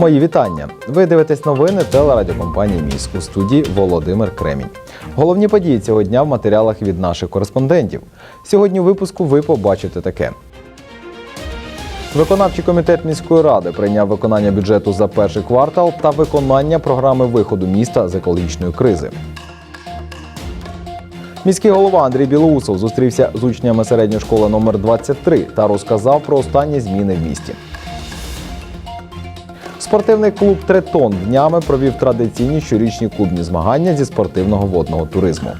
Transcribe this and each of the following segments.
Мої вітання. Ви дивитесь новини телерадіокомпанії Міс у студії Володимир Кремінь. Головні події цього дня в матеріалах від наших кореспондентів. Сьогодні у випуску ви побачите таке. Виконавчий комітет міської ради прийняв виконання бюджету за перший квартал та виконання програми виходу міста з екологічної кризи. Міський голова Андрій Білоусов зустрівся з учнями середньої школи номер 23 та розказав про останні зміни в місті. Спортивний клуб Третон днями провів традиційні щорічні клубні змагання зі спортивного водного туризму.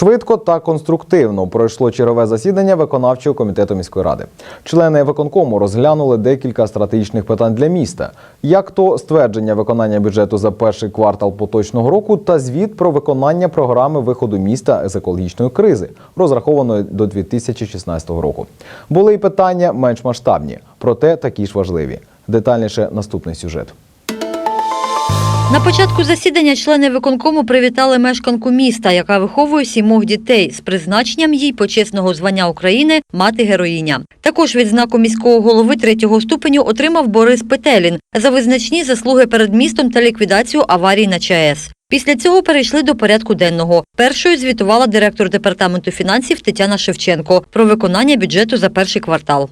Швидко та конструктивно пройшло чергове засідання виконавчого комітету міської ради. Члени виконкому розглянули декілька стратегічних питань для міста, як то ствердження виконання бюджету за перший квартал поточного року та звіт про виконання програми виходу міста з екологічної кризи, розрахованої до 2016 року. Були й питання менш масштабні, проте такі ж важливі. Детальніше наступний сюжет. На початку засідання члени виконкому привітали мешканку міста, яка виховує сімох дітей з призначенням їй почесного звання України мати героїня. Також відзнаку міського голови третього ступеню отримав Борис Петелін за визначні заслуги перед містом та ліквідацію аварій на ЧАЕС. Після цього перейшли до порядку денного. Першою звітувала директор департаменту фінансів Тетяна Шевченко про виконання бюджету за перший квартал.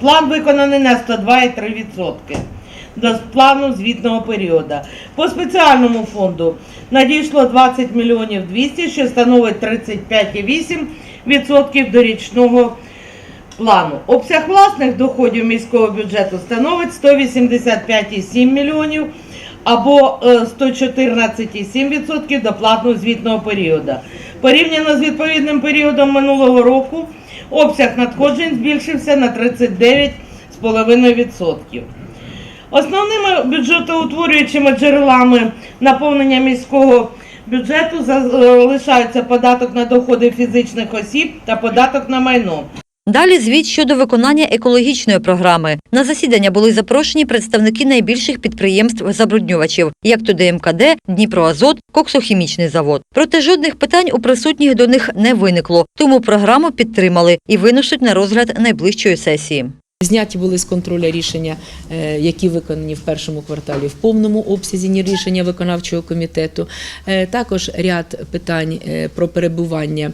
План виконаний на 102,3% до плану звітного періоду. По спеціальному фонду надійшло 20 мільйонів 200, що становить 35,8% до річного плану. Обсяг власних доходів міського бюджету становить 185,7 мільйонів або е, 114,7% до платного звітного періоду. Порівняно з відповідним періодом минулого року обсяг надходжень збільшився на 39,5%. Основними бюджетоутворюючими джерелами наповнення міського бюджету залишаються податок на доходи фізичних осіб та податок на майно. Далі звіт щодо виконання екологічної програми. На засідання були запрошені представники найбільших підприємств-забруднювачів, як то ДМКД, Дніпроазот, Коксохімічний завод. Проте жодних питань у присутніх до них не виникло, тому програму підтримали і винесуть на розгляд найближчої сесії. Зняті були з контролю рішення, е, які виконані в першому кварталі в повному обсязі ні рішення виконавчого комітету. Е, Також ряд питань е, про перебування,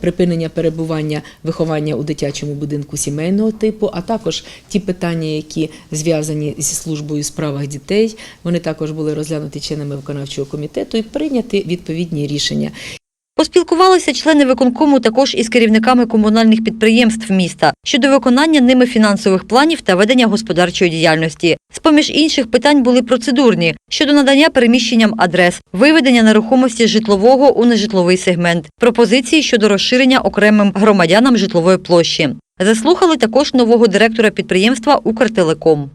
припинення перебування виховання у дитячому будинку сімейного типу, а також ті питання, які зв'язані зі службою у справах дітей. Вони також були розглянуті членами виконавчого комітету і прийняті відповідні рішення. Поспілкувалися члени виконкому також із керівниками комунальних підприємств міста щодо виконання ними фінансових планів та ведення господарчої діяльності. З-поміж інших питань були процедурні щодо надання переміщенням адрес, виведення нерухомості житлового у нежитловий сегмент, пропозиції щодо розширення окремим громадянам житлової площі. Заслухали також нового директора підприємства Укртелеком.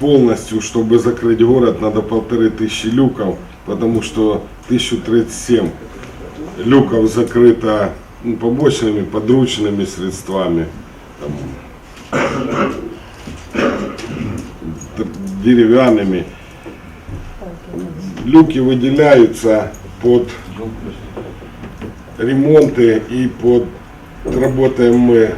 полностью, чтобы закрыть город, надо полторы тысячи люков, потому что 1037 люков закрыто ну, побочными, подручными средствами, там, деревянными. Люки выделяются под ремонты и под работаем мы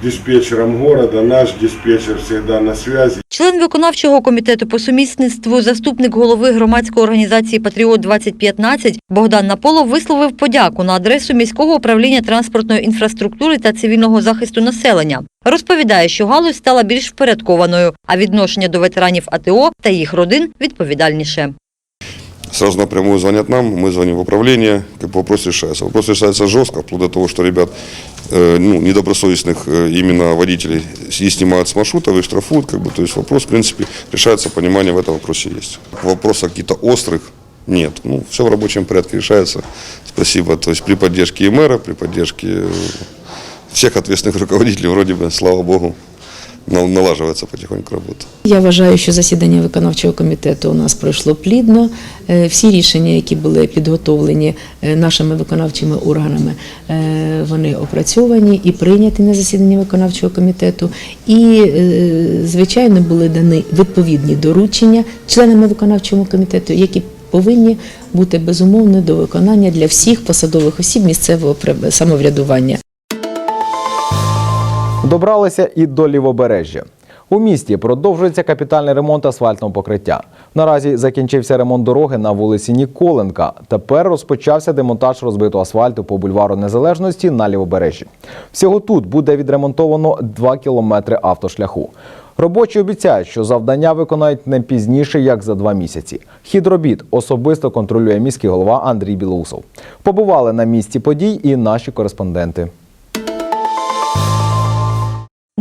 с диспетчером города. Наш диспетчер всегда на связи. Член виконавчого комітету по сумісництву, заступник голови громадської організації Патріот 2015 Богдан Наполов висловив подяку на адресу міського управління транспортної інфраструктури та цивільного захисту населення. Розповідає, що галузь стала більш впорядкованою, а відношення до ветеранів АТО та їх родин відповідальніше. Сразу напрямую звонят нам, мы звоним в управление, как вопрос решается. Вопрос решается жестко, вплоть до того, что ребят, э, ну, недобросовестных э, именно водителей и снимают с маршрутов и штрафуют, как бы, то есть вопрос, в принципе, решается, понимание в этом вопросе есть. Вопросов каких-то острых нет. Ну, все в рабочем порядке решается. Спасибо. То есть при поддержке и мэра, при поддержке всех ответственных руководителей, вроде бы, слава богу, налаживается потихоньку работа. Я вважаю, що засідання виконавчого комітету у нас пройшло плідно. Е, Всі рішення, які були підготовлені е, нашими виконавчими органами, е, вони опрацьовані і прийняті на засіданні виконавчого комітету. І, звичайно, були дані відповідні доручення членами виконавчого комітету, які повинні бути безумовно до виконання для всіх посадових осіб місцевого самоврядування. Добралися і до лівобережжя. У місті продовжується капітальний ремонт асфальтного покриття. Наразі закінчився ремонт дороги на вулиці Ніколенка. Тепер розпочався демонтаж розбитого асфальту по бульвару Незалежності на лівобережжі. Всього тут буде відремонтовано 2 кілометри автошляху. Робочі обіцяють, що завдання виконають не пізніше, як за два місяці. Хід робіт особисто контролює міський голова Андрій Білоусов. Побували на місці подій і наші кореспонденти.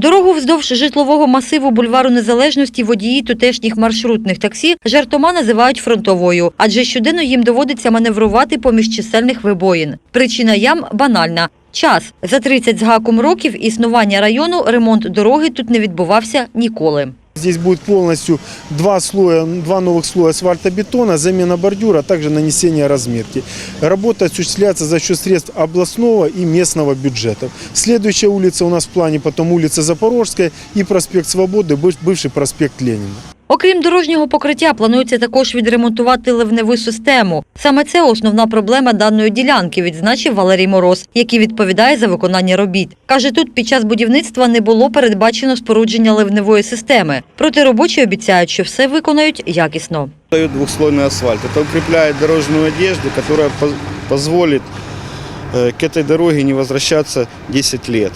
Дорогу вздовж житлового масиву бульвару Незалежності водії тутешніх маршрутних таксі жартома називають фронтовою, адже щоденно їм доводиться маневрувати поміж чисельних вибоїн. Причина ям банальна. Час. За 30 з гаком років існування району ремонт дороги тут не відбувався ніколи. Здесь будет полностью два слоя, два новых слоя асфальтобетона, замена бордюра, а также нанесение разметки. Работа осуществляется за счет средств областного и местного бюджетов. Следующая улица у нас в плане потом улица Запорожская и проспект Свободы, быв- бывший проспект Ленина. Окрім дорожнього покриття, планується також відремонтувати ливневу систему. Саме це основна проблема даної ділянки, відзначив Валерій Мороз, який відповідає за виконання робіт. Каже, тут під час будівництва не було передбачено спорудження ливневої системи. Проте робочі обіцяють, що все виконають якісно. Дают двухслойный асфальт. Это укрепляет дорожную одежду, которая поз- позволит э, к этой дороге не возвращаться 10 лет.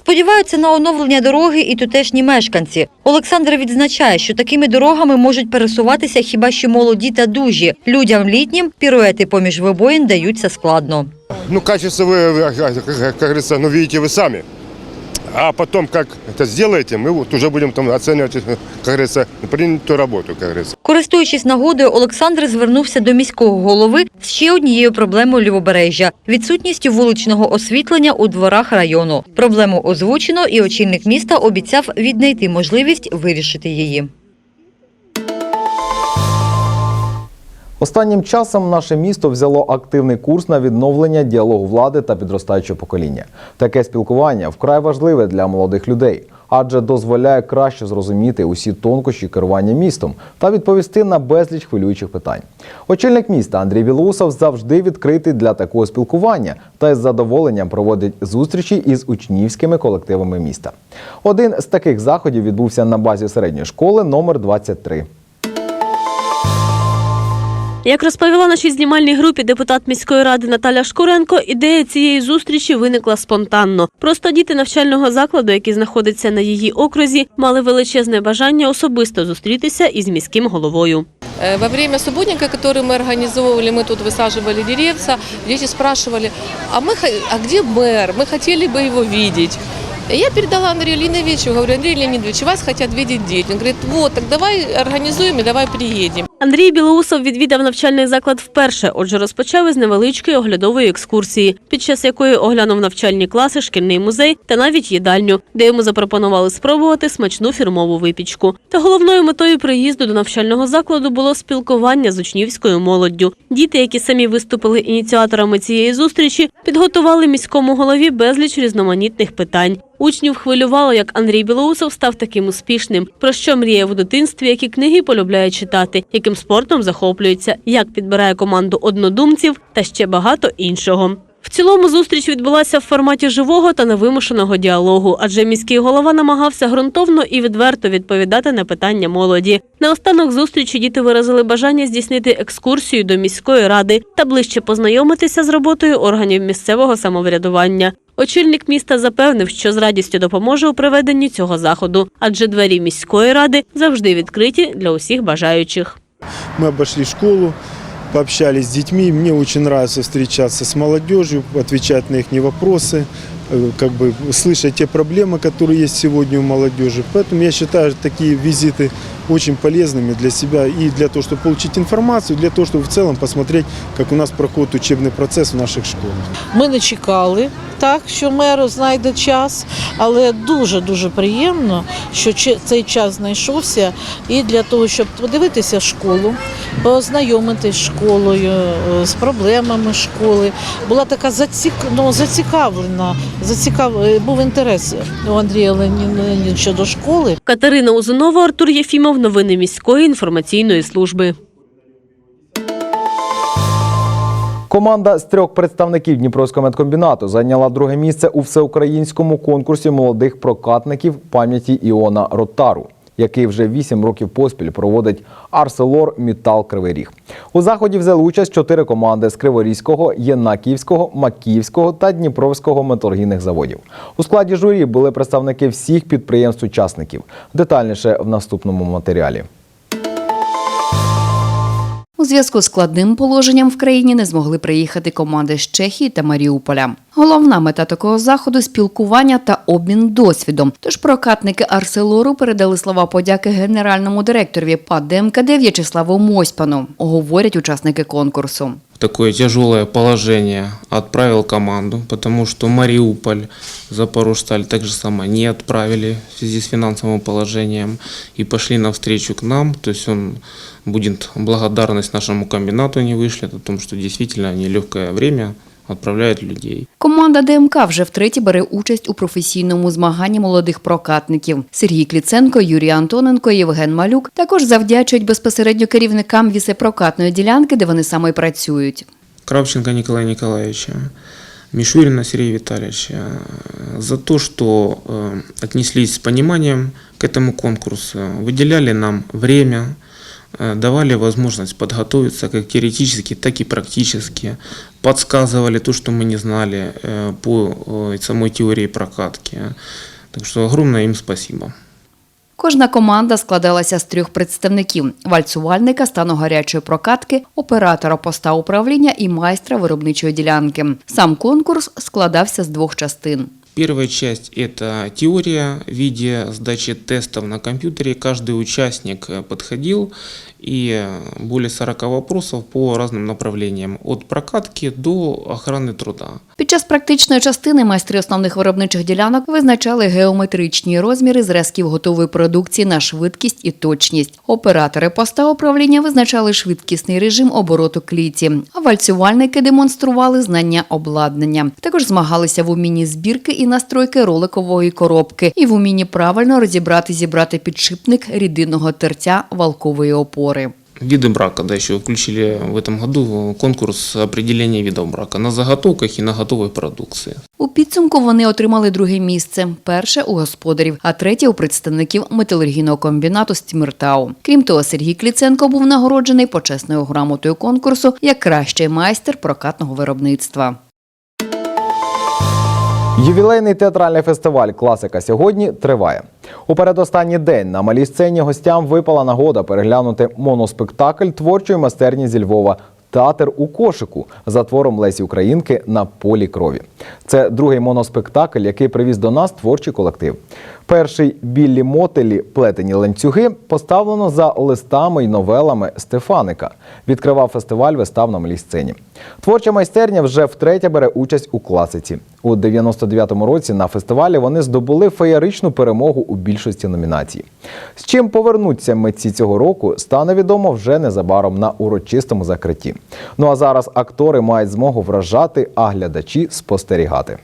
Сподіваються на оновлення дороги і тутешні мешканці. Олександр відзначає, що такими дорогами можуть пересуватися хіба що молоді та дужі. Людям літнім піруети поміж вибоїн даються складно. Ну, качество вы, вы, как, как говорится, ну, видите вы сами. А потом, как это сделаете, мы вот уже будем там оценивать, как говорится, принятую работу, как говорится. Користуючись нагодою, Олександр звернувся до міського голови з ще однією проблемою лівобережжя – відсутністю вуличного освітлення у дворах району. Проблему озвучено, і очільник міста обіцяв віднайти можливість вирішити її. Останнім часом наше місто взяло активний курс на відновлення діалогу влади та підростаючого покоління. Таке спілкування вкрай важливе для молодих людей, адже дозволяє краще зрозуміти усі тонкощі керування містом та відповісти на безліч хвилюючих питань. Очільник міста Андрій Білоусов завжди відкритий для такого спілкування та із задоволенням проводить зустрічі із учнівськими колективами міста. Один з таких заходів відбувся на базі середньої школи номер 23. Як розповіла нашій знімальній групі депутат міської ради Наталя Шкуренко, ідея цієї зустрічі виникла спонтанно. Просто діти навчального закладу, який знаходиться на її окрузі, мали величезне бажання особисто зустрітися із міським головою. Э, Во время субботника, который мы организовывали, мы тут высаживали деревца, дети спрашивали, а, мы, хо- а где мэр? Мы хотели бы его видеть. И Я передала Андрею Леонидовичу, говорю, Андрей Леонидович, вас хотят видеть дети. Он говорит, вот, так давай организуем и давай приедем. Андрій Білоусов відвідав навчальний заклад вперше, отже, розпочав із невеличкої оглядової екскурсії, під час якої оглянув навчальні класи, шкільний музей та навіть їдальню, де йому запропонували спробувати смачну фірмову випічку. Та головною метою приїзду до навчального закладу було спілкування з учнівською молоддю. Діти, які самі виступили ініціаторами цієї зустрічі, підготували міському голові безліч різноманітних питань. Учнів хвилювало, як Андрій Білоусов став таким успішним, про що мріяв у дитинстві, які книги полюбляє читати, яким спортом захоплюється, як підбирає команду однодумців та ще багато іншого. Цілому зустріч відбулася в форматі живого та невимушеного діалогу, адже міський голова намагався ґрунтовно і відверто відповідати на питання молоді. Наостанок зустрічі діти виразили бажання здійснити екскурсію до міської ради та ближче познайомитися з роботою органів місцевого самоврядування. Очільник міста запевнив, що з радістю допоможе у проведенні цього заходу, адже двері міської ради завжди відкриті для усіх бажаючих. Мы обошли школу, пообщались с детьми. Мне очень нравится встречаться с молодежью, отвечать на их вопросы, как бы слышать те проблемы, которые есть сегодня у молодежи. Поэтому я считаю такие визиты очень полезными для себя и для того, чтобы получить информацию, и для того, чтобы в целом посмотреть, как у нас проходит учебный процесс в наших школах. Ми не чекали так, що мер знайде час, але дуже дуже приємно, що чи- цей час знайшовся і для того, щоб подивитися школу, познайомитись з школою, е, з проблемами школи. Була така зацік... ну, зацікавлена, зацікав... е, був інтерес у Андрія Леніновича до школи. Катерина Узунова, Артур Єфімов. Новини міської інформаційної служби. Команда з трьох представників Дніпровського медкомбінату зайняла друге місце у всеукраїнському конкурсі молодих прокатників пам'яті Іона Ротару, який вже вісім років поспіль проводить Арселор Мітал Кривий Ріг. У заході взяли участь чотири команди з Криворізького, Єнаківського, Макіївського та Дніпровського металургійних заводів. У складі журі були представники всіх підприємств-учасників. Детальніше в наступному матеріалі. У зв'язку з складним положенням в країні не змогли приїхати команди з Чехії та Маріуполя. Головна мета такого заходу спілкування та обмін досвідом. Тож прокатники Арселору передали слова подяки генеральному директорові ПАД ДМКД В'ячеславу Мосьпану, говорять учасники конкурсу. Такое тяжелое положение отправил команду, потому что Мариуполь, Запорожсталь так же самое не отправили в связи с финансовым положением и пошли навстречу к нам. То есть он будет благодарность нашему комбинату не вышлет о том, что действительно нелегкое время отправляют людей. Команда ДМК вже втретє бере участь у професійному змаганні молодих прокатників. Сергій Кліценко, Юрій Антоненко, Євген Малюк також завдячують безпосередньо керівникам вісепрокатної ділянки, де вони саме й працюють. Кравченко Николая Николаевича, Мишурина Сергея Витальевича э, за то, что э, отнеслись с пониманием к этому конкурсу, выделяли нам время, э, давали возможность подготовиться как теоретически, так и практически, подсказывали то, что мы не знали э, по э, самой теории прокатки. Так что огромное им спасибо. Кожна команда складалася з трьох представників: вальцювальника, стану гарячої прокатки, оператора поста управління і майстра виробничої ділянки. Сам конкурс складався з двох частин. Первая часть – это теория в виде сдачи тестов на компьютере. Каждый участник э, подходил и э, более 40 вопросов по разным направлениям, от прокатки до охраны труда. Під час практичної частини майстри основних виробничих ділянок визначали геометричні розміри зразків готової продукції на швидкість і точність. Оператори поста управління визначали швидкісний режим обороту кліті, а вальцювальники демонстрували знання обладнання. Також змагалися в умінні збірки і настройки роликової коробки, і в умінні правильно розібрати зібрати підшипник рідинного тертя валкової опори. Виды брака, да, еще включили в этом году конкурс определения видов брака на заготовках и на готовой продукции. У підсумку вони отримали друге місце. Перше у господарів, а третє у представників металургійного комбінату Стімертау. Крім того, Сергій Кліценко був нагороджений почесною грамотою конкурсу як кращий майстер прокатного виробництва. Ювілейний театральний фестиваль Класика сьогодні триває. У передостанній день на малій сцені гостям випала нагода переглянути моноспектакль творчої майстерні зі Львова Театр у кошику за твором Лесі Українки на полі крові. Це другий моноспектакль, який привіз до нас творчий колектив. Перший білі мотелі плетені ланцюги поставлено за листами й новелами Стефаника. Відкривав фестиваль вистав на малій сцені. Творча майстерня вже втретє бере участь у класиці. У 99-му році на фестивалі вони здобули феєричну перемогу у більшості номінацій. З чим повернуться митці цього року, стане відомо вже незабаром на урочистому закритті. Ну а зараз актори мають змогу вражати, а глядачі спостерігати.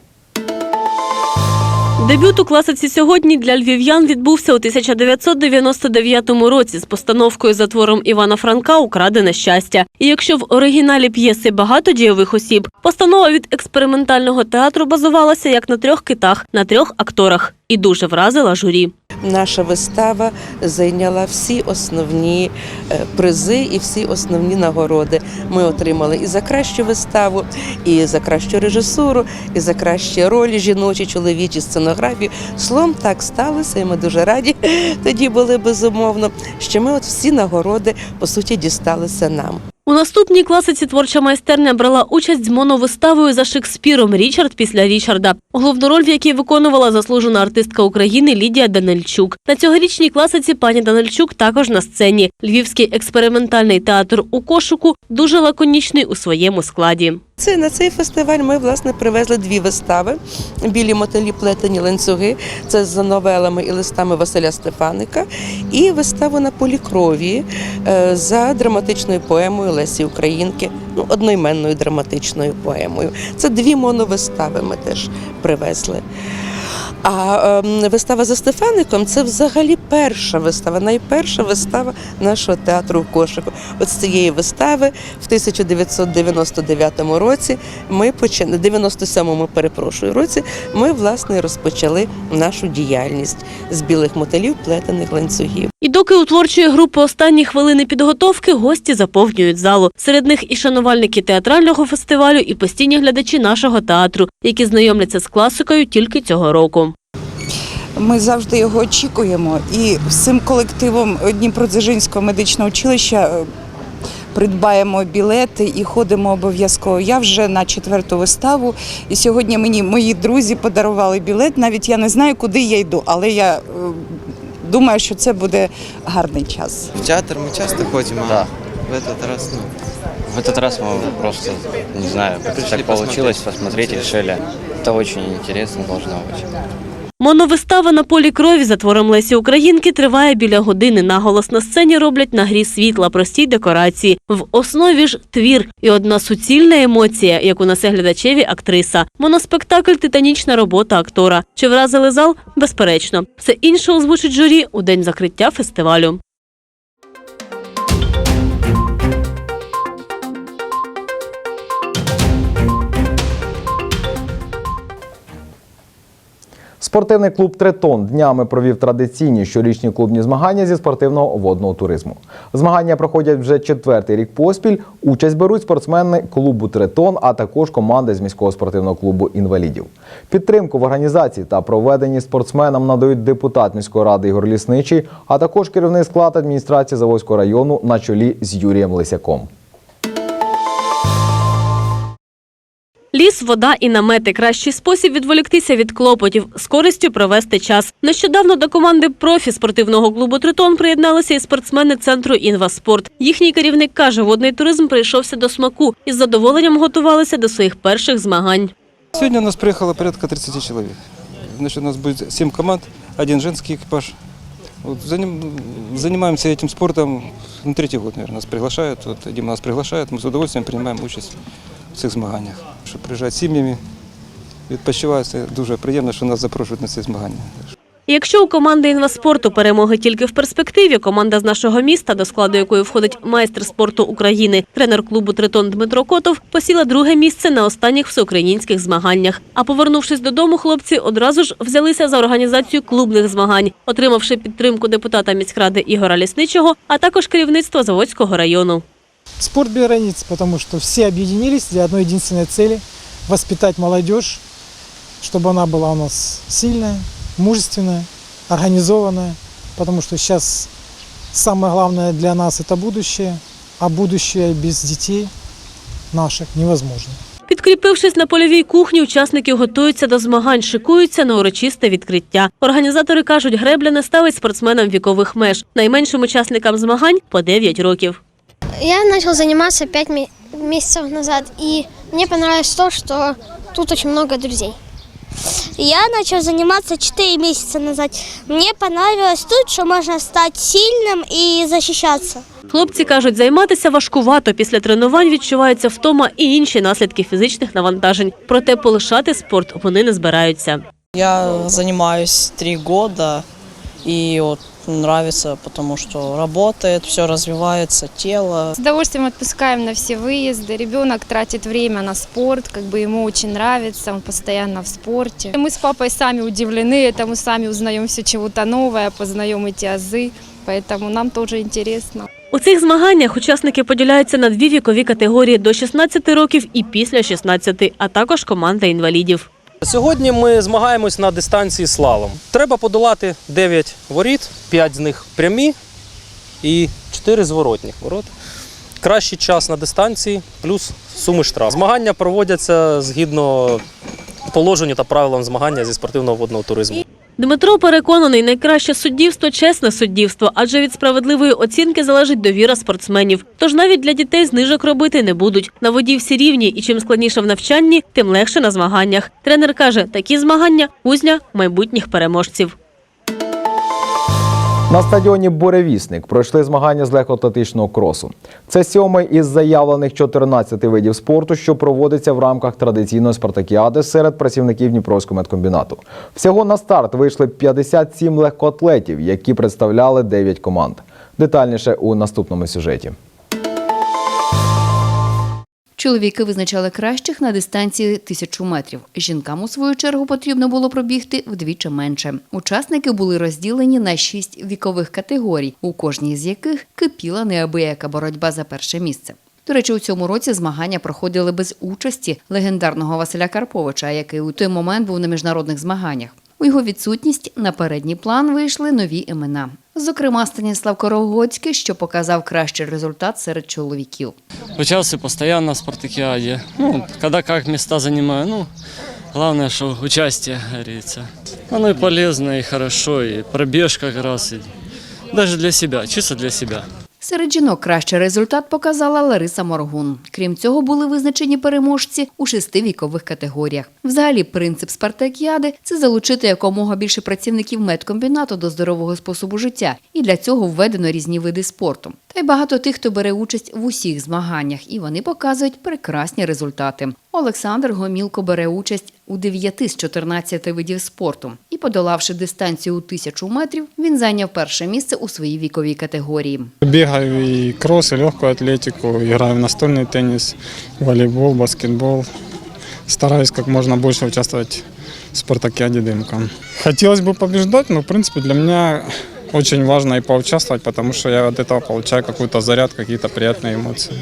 Дебют у класиці сьогодні для львів'ян відбувся у 1999 році з постановкою за твором Івана Франка Украдене щастя. І якщо в оригіналі п'єси багато дійових осіб, постанова від експериментального театру базувалася як на трьох китах, на трьох акторах, і дуже вразила журі. Наша вистава зайняла всі основні е, призи і всі основні нагороди. Ми отримали і за кращу виставу, і за кращу режисуру, і за кращі ролі жіночі, чоловічі сценографії. Словом, так сталося, і ми дуже раді тоді були безумовно, що ми от всі нагороди по суті дісталися нам. У наступній класиці творча майстерня брала участь з моновиставою за Шекспіром Річард після Річарда, головну роль в якій виконувала заслужена артистка України Лідія Данильчук. На цьогорічній класиці пані Данильчук також на сцені. Львівський експериментальний театр у кошику дуже лаконічний у своєму складі. Це на цей фестиваль ми власне привезли дві вистави: білі мотелі плетені ланцюги. Це за новелами і листами Василя Стефаника, і виставу на полі крові е, за драматичною поемою Лесі Українки, ну одноіменною драматичною поемою. Це дві моновистави ми теж привезли. А ем, вистава за Стефаником це взагалі перша вистава, найперша вистава нашого театру в кошику. От з цієї вистави в 1999 році ми почали 97-му, перепрошую році. Ми власне розпочали нашу діяльність з білих мотелів, плетених ланцюгів. І доки у творчої групи останні хвилини підготовки гості заповнюють залу. Серед них і шанувальники театрального фестивалю, і постійні глядачі нашого театру, які знайомляться з класикою тільки цього року. Ми завжди його очікуємо. І всім колективом Дніпродзержинського медичного училища е, придбаємо білети і ходимо обов'язково. Я вже на четверту виставу. І сьогодні мені мої друзі подарували білет. Навіть я не знаю, куди я йду, але я е, думаю, що це буде гарний час. В театр мы часто ходим, а в этот раз, ну, В этот раз мы просто, не знаю, как Пришли так получилось, посмотреть решили. Это очень интересно должно быть. Моновистава на полі крові за твором Лесі Українки триває біля години. Наголос на сцені роблять на грі світла, простій декорації. В основі ж твір і одна суцільна емоція, яку несе глядачеві актриса. Моноспектакль титанічна робота актора. Чи вразили зал? Безперечно. Все інше озвучить журі у день закриття фестивалю. Спортивний клуб Третон днями провів традиційні щорічні клубні змагання зі спортивного водного туризму. Змагання проходять вже четвертий рік поспіль. Участь беруть спортсмени клубу Третон, а також команди з міського спортивного клубу інвалідів. Підтримку в організації та проведенні спортсменам надають депутат міської ради Ігор Лісничий, а також керівний склад адміністрації Заводського району на чолі з Юрієм Лисяком. Ліс, вода і намети кращий спосіб відволіктися від клопотів, з користю провести час. Нещодавно до команди профі спортивного клубу Тритон приєдналися і спортсмени центру Інваспорт. Їхній керівник каже, водний туризм прийшовся до смаку і з задоволенням готувалися до своїх перших змагань. Сегодня у нас приехало порядка 30 человек. Значит, у нас будет 7 команд, один женский экипаж. Вот, заним- занимаемся этим спортом на третий год, наверное, нас приглашают. Вот, Дима нас приглашает, мы с удовольствием принимаем участь в цих змаганнях. Що приїжджають сім'ями, відпочивають, це дуже приємно, що нас запрошують на ці змагання. Якщо у команди інваспорту перемоги тільки в перспективі, команда з нашого міста, до складу якої входить майстер спорту України, тренер клубу Тритон Дмитро Котов, посіла друге місце на останніх всеукраїнських змаганнях. А повернувшись додому, хлопці одразу ж взялися за організацію клубних змагань, отримавши підтримку депутата міськради Ігора Лісничого, а також керівництва Заводського району Спорт без границ, потому что все объединились для одной единственной цели – воспитать молодежь, чтобы она была у нас сильная, мужественная, организованная, потому что сейчас самое главное для нас – это будущее, а будущее без детей наших невозможно. Підкріпившись на польовій кухні, учасники готуються до змагань, шикуються на урочисте відкриття. Організатори кажуть, гребля не ставить спортсменам вікових меж. Найменшим учасникам змагань по 9 років. Я начал заниматься пять месяцев назад, и мне понравилось то, что тут очень много друзей. Я начал заниматься 4 месяца назад. Мне понравилось тут, что можно стать сильным и защищаться. Хлопці кажуть, займатися важкувато. Після тренувань відчуваються втома і інші наслідки фізичних навантажень. Проте полишати спорт вони не збираються. Я занимаюсь три года, и вот нравится, потому что работает, все развивается, тело. С удовольствием отпускаем на все выезды. Ребенок тратит время на спорт, как бы ему очень нравится, он постоянно в спорте. Мы с папой сами удивлены этому, сами узнаем все чего-то новое, познаем эти азы, поэтому нам тоже интересно. У цих змаганнях учасники поділяються на дві вікові категорії до 16 років і після 16, а також команда інвалідів. Сьогодні ми змагаємось на дистанції слалом. Треба подолати 9 воріт, 5 з них прямі і 4 зворотніх ворот. Кращий час на дистанції плюс суми штраф. Змагання проводяться згідно положенню та правилам змагання зі спортивного водного туризму. Дмитро переконаний, найкраще суддівство чесне суддівство, адже від справедливої оцінки залежить довіра спортсменів. Тож навіть для дітей знижок робити не будуть. На воді всі рівні, і чим складніше в навчанні, тим легше на змаганнях. Тренер каже, такі змагання кузня майбутніх переможців. На стадіоні Буревісник пройшли змагання з легкоатлетичного кросу. Це сьомий із заявлених 14 видів спорту, що проводиться в рамках традиційної спартакіади серед працівників Дніпровського медкомбінату. Всього на старт вийшли 57 легкоатлетів, які представляли 9 команд. Детальніше у наступному сюжеті. Чоловіки визначали кращих на дистанції тисячу метрів. Жінкам у свою чергу потрібно було пробігти вдвічі менше. Учасники були розділені на шість вікових категорій, у кожній з яких кипіла неабияка боротьба за перше місце. До речі, у цьому році змагання проходили без участі легендарного Василя Карповича, який у той момент був на міжнародних змаганнях. У його відсутність на передній план вийшли нові імена. Зокрема, Станіслав Корогоцький, що показав кращий результат серед чоловіків. почався постоянно в спартакіаді. Ну, коли як міста занимаю, ну, головне, що участь говориться. Воно і полезно, і хорошо, і пробіжка якраз. раз, и для себе, чисто для себя. Серед жінок кращий результат показала Лариса Моргун. Крім цього, були визначені переможці у шести вікових категоріях. Взагалі, принцип спартакіади це залучити якомога більше працівників медкомбінату до здорового способу життя, і для цього введено різні види спорту. Та й багато тих, хто бере участь в усіх змаганнях, і вони показують прекрасні результати. Олександр Гомілко бере участь у 9 з 14 видів спорту. І, подолавши дистанцію у тисячу метрів, він зайняв перше місце у своїй віковій категорії. Бегаю и кросс, и легкую атлетику, играю в настольный теннис, волейбол, баскетбол. Стараюсь как можно больше участвовать в спартакиаде «Дымка». Хотелось бы побеждать, но в принципе для меня очень важно и поучаствовать, потому что я от этого получаю какой-то заряд, какие-то приятные эмоции.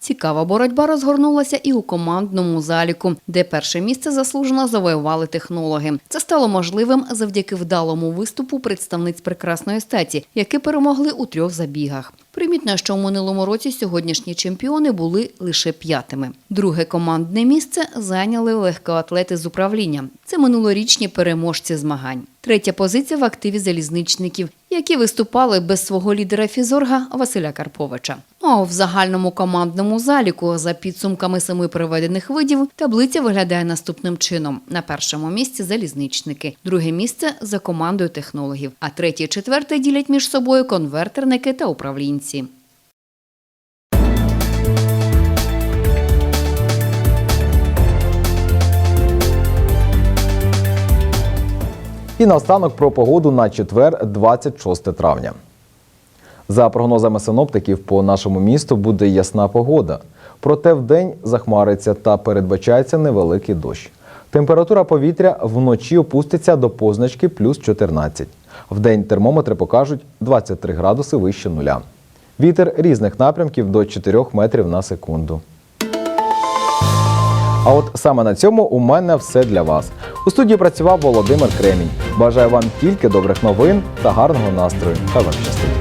Цікава боротьба розгорнулася і у командному заліку, де перше місце заслужено завоювали технологи. Це стало можливим завдяки вдалому виступу представниць прекрасної статі, які перемогли у трьох забігах. Примітно, що у минулому році сьогоднішні чемпіони були лише п'ятими. Друге командне місце зайняли легкоатлети з управління. Це минулорічні переможці змагань. Третя позиція в активі залізничників, які виступали без свого лідера фізорга Василя Карповича. А в загальному командному заліку за підсумками семи проведених видів таблиця виглядає наступним чином: на першому місці залізничники, друге місце за командою технологів, а третє і четверте ділять між собою конвертерники та управлінці. І наостанок про погоду на четвер, 26 травня. За прогнозами синоптиків, по нашому місту буде ясна погода. Проте вдень захмариться та передбачається невеликий дощ. Температура повітря вночі опуститься до позначки плюс 14. Вдень термометри покажуть 23 градуси вище нуля. Вітер різних напрямків до 4 метрів на секунду. А от саме на цьому у мене все для вас. У студії працював Володимир Кремінь. Бажаю вам тільки добрих новин та гарного настрою. Хай вам щастить!